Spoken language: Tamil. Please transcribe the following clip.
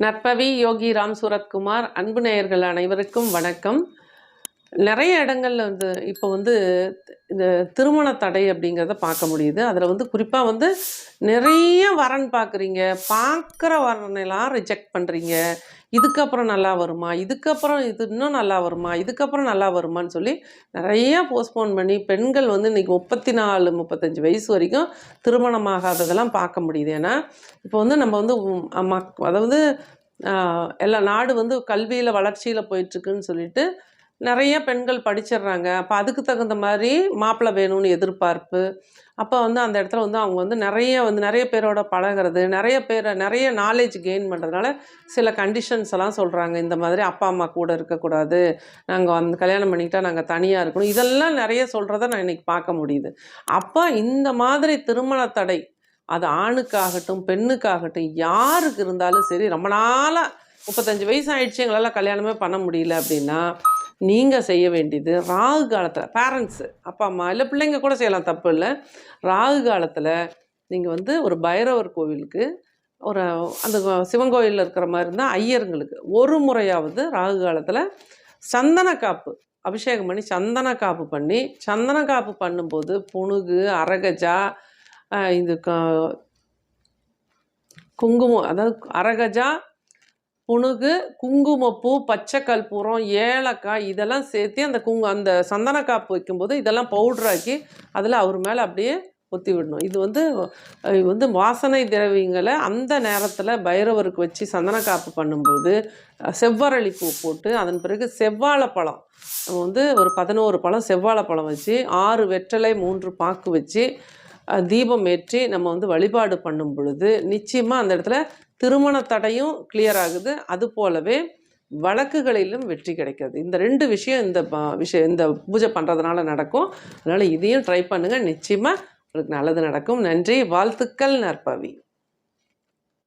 நற்பவி யோகி ராம் சூரத்குமார் அன்பு நேயர்கள் அனைவருக்கும் வணக்கம். நிறைய இடங்கள்ல வந்து இப்போ வந்து இந்த திருமண தடை அப்படிங்கிறத பார்க்க முடியுது. அதில் வந்து குறிப்பாக வந்து நிறைய வரன் பார்க்குறீங்க. பார்க்குற வரனெல்லாம் ரிஜெக்ட் பண்ணுறீங்க இதுக்கப்புறம் நல்லா வருமா? இதுக்கப்புறம் இது இன்னும் நல்லா வருமா? இதுக்கப்புறம் நல்லா வருமான்னு சொல்லி நிறையா போஸ்ட்போன் பண்ணி பெண்கள் வந்து இன்றைக்கி முப்பத்தி நாலு முப்பத்தஞ்சு வயசு வரைக்கும் திருமணமாகாததெல்லாம் பார்க்க முடியுது. ஏன்னா இப்போ வந்து நம்ம வந்து மக் அதாவது எல்லா நாடு வந்து கல்வியில் வளர்ச்சியில் போயிட்டுருக்குன்னு சொல்லிட்டு நிறைய பெண்கள் படிச்சிடுறாங்க. அப்போ அதுக்கு தகுந்த மாதிரி மாப்பிள்ளை வேணும்னு எதிர்பார்ப்பு. அப்போ வந்து அந்த இடத்துல வந்து அவங்க வந்து நிறைய வந்து நிறைய பேரோட பழகுறது நிறைய பேரை நிறைய நாலேஜ் கெயின் பண்ணுறதுனால சில கண்டிஷன்ஸ் எல்லாம் சொல்கிறாங்க இந்த மாதிரி அப்பா அம்மா கூட இருக்கக்கூடாது. நாங்கள் வந்து கல்யாணம் பண்ணிக்கிட்டால் நாங்கள் தனியாக இருக்கணும். இதெல்லாம் நிறைய சொல்கிறத நான் இன்றைக்கி பார்க்க முடியுது. அப்போ இந்த மாதிரி திருமண தடை அது ஆணுக்காகட்டும் பெண்ணுக்காகட்டும் யாருக்கு இருந்தாலும் சரி ரொம்ப நாளாக முப்பத்தஞ்சு வயசு ஆயிடுச்சு எங்களால் கல்யாணமே பண்ண முடியல அப்படின்னா நீங்கள் செய்ய வேண்டியது ராகு காலத்தில் பேரண்ட்ஸு அப்பா அம்மா இல்லை பிள்ளைங்க கூட செய்யலாம் தப்பு இல்லை. ராகு காலத்தில் நீங்கள் வந்து ஒரு பைரவர் கோவிலுக்கு ஒரு அந்த சிவன் கோயிலில் இருக்கிற மாதிரி இருந்தால் ஐயருங்களுக்கு ஒரு முறையாவது ராகு காலத்தில் சந்தன காப்பு அபிஷேகம் பண்ணி சந்தன காப்பு பண்ணி சந்தன காப்பு பண்ணும்போது புணுகு அரகஜா இது குங்குமம் அதாவது அரகஜா புணுகு குங்குமப்பூ பச்சை கற்பூரம் ஏலக்காய் இதெல்லாம் சேர்த்து அந்த குங்கு அந்த சந்தன காப்பு வைக்கும்போது இதெல்லாம் பவுட்ராக்கி அதில் அவர் மேலே அப்படியே ஒத்தி விடணும். இது வந்து இது வந்து வாசனை திரவியங்களை அந்த நேரத்தில் பைரவருக்கு வச்சு சந்தன காப்பு பண்ணும்போது செவ்வரளி பூ போட்டு அதன் பிறகு செவ்வாழைப்பழம் நம்ம வந்து ஒரு பதினோரு பழம் செவ்வாழைப்பழம் வச்சு ஆறு வெற்றலை மூன்று பாக்கு வச்சு தீபம் ஏற்றி நம்ம வந்து வழிபாடு பண்ணும் பொழுது நிச்சயமாக அந்த இடத்துல திருமண தடையும் கிளியர் ஆகுது. அது போலவே வழக்குகளிலும் வெற்றி கிடைக்கிறது. இந்த ரெண்டு விஷயம் இந்த விஷயம் இந்த பூஜை பண்ணுறதுனால நடக்கும். அதனால் இதையும் ட்ரை பண்ணுங்கள் நிச்சயமாக உங்களுக்கு நல்லது நடக்கும். நன்றி. வாழ்த்துக்கள் நற்பவி.